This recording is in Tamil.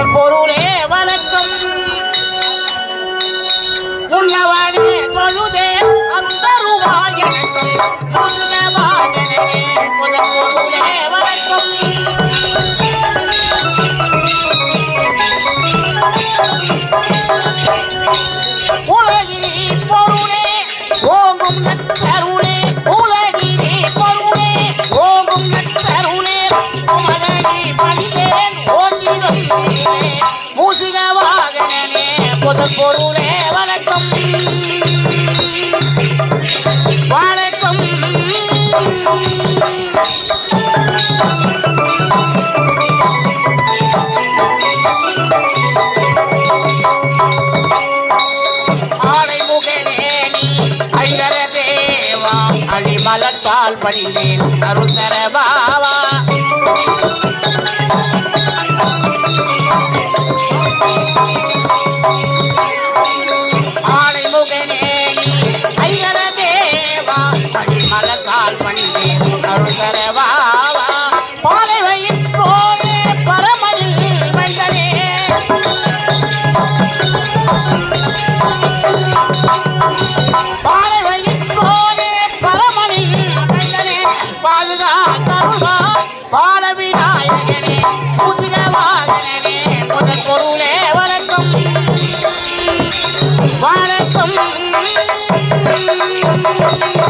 முதல் பொருளே வணக்கம். முன்னவனே தொழுதே அந்தருவாய் எனக்கும் முதுகவாயனே பொருளே வணக்கம். உலகிலே பொருளே ஓங்கும் நற்றருளே மூசிக வாகனனே முதல் பொருளே வணக்கம். வணக்கம். அடிமலத்தால் பணிந்தேன் அருள் தர கருணா பாலவிநாயகனே